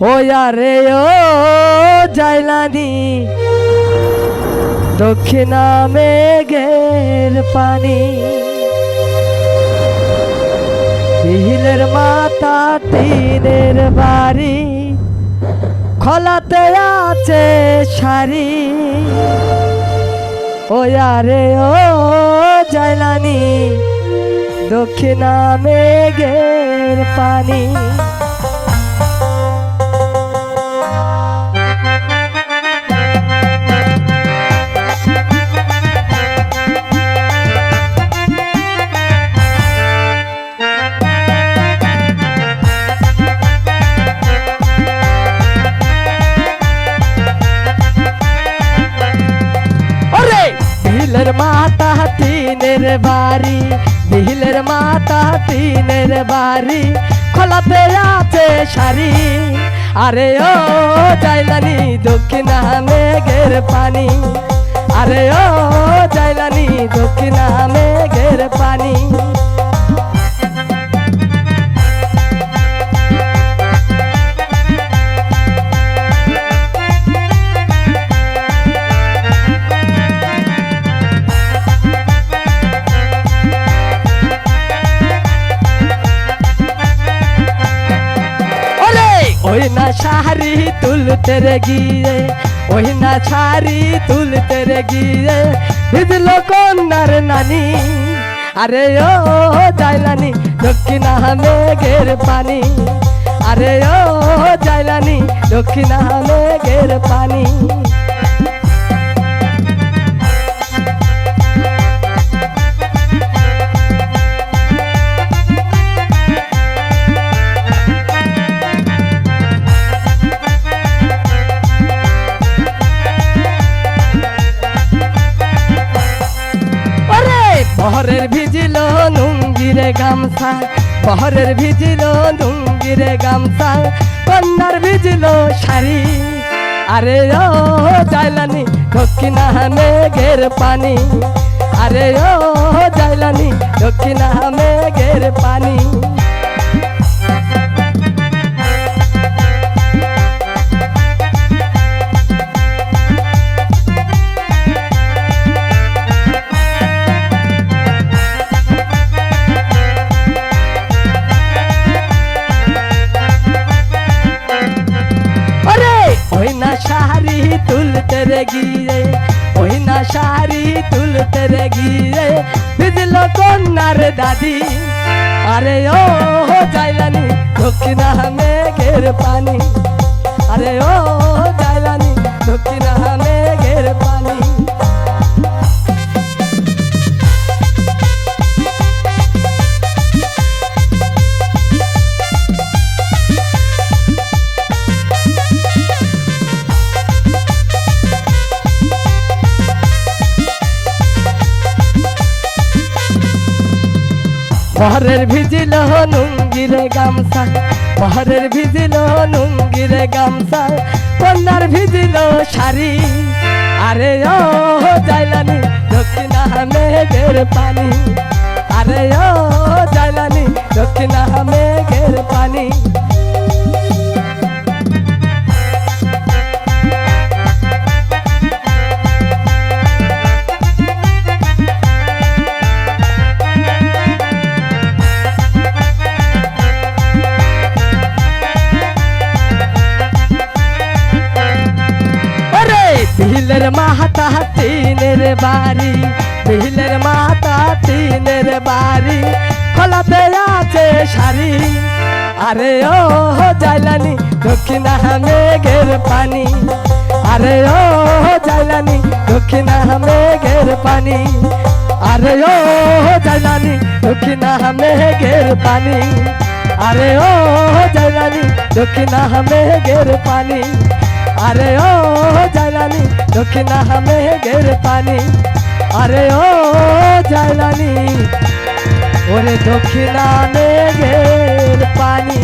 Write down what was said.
ও রে, ও জাইলানি। দক্ষিণা মেঘের পানি। বিহিলের মাথা টিনের বাড়ি। খোলাতে আছে শাড়ি। ও রে, ও জাইলানি। দক্ষিণা মেঘের পানি। বিহিলের মাতা তিনের বাড়ি বিহিলের মাতা তিনের বাড়ি। খোলাতে আছে শাড়ি, আরে ও জাইলানি দক্ষিণা মেঘের পানি। আরে ও জাইলানি দক্ষিণা মেঘের পানি। ওই না শাড়ি তুলতে রে গিয়ে ওই না শাড়ি তুলতে রে গিয়ে। ভিজল কন্যার নানি, আরে ও জাইলানি দক্ষিণা মেঘের পানি। আরে ও জাইলানি দক্ষিণা মেঘের পানি। বহরের ভিজিল নুঙ্গিরে গামছা, বহরের ভিজিল নুঙ্গিরে গামছা, কন্যার ভিজিল শাড়ি। আরে ও জাইলানি দক্ষিণা মেঘের পানি। আরে ও জাইলানি দক্ষিণা মেঘের পানি। গিয়ে ওই না শাড়ি তুলতে রে গিয়ে ভিজল কন্যার দাদি। আরে ও, জাইলানি, দক্ষিণা মেঘের পানি। আরে ও বহরের ভিজিল নুঙ্গিরে গামছা পহরের ভিজিল নুঙ্গিরে গামছা, কন্যার ভিজিল শাড়ি। আরে ও জাইলানি দক্ষিণা মেঘের পানি। আরে ও জাইলানি দক্ষিণা মেঘের পানি। বিহিলের মাহাতা টিনের বাড়ি বিহিলের মাহাতা টিনের বাড়ি খোলাতে আছে শাড়ি আরে ও জাইলানি দক্ষিণা মেঘের পানি আরে ও জাইলানি দক্ষিণা মেঘের পানি আরে ও জাইলানি দক্ষিণা মেঘের পানি আরে ও জাইলানি দক্ষিণা মেঘের পানি আরে ও জালানি দক্ষিণা মেঘের পানি। আরে ও জালানি ওরে দক্ষিণা মেঘের পানি।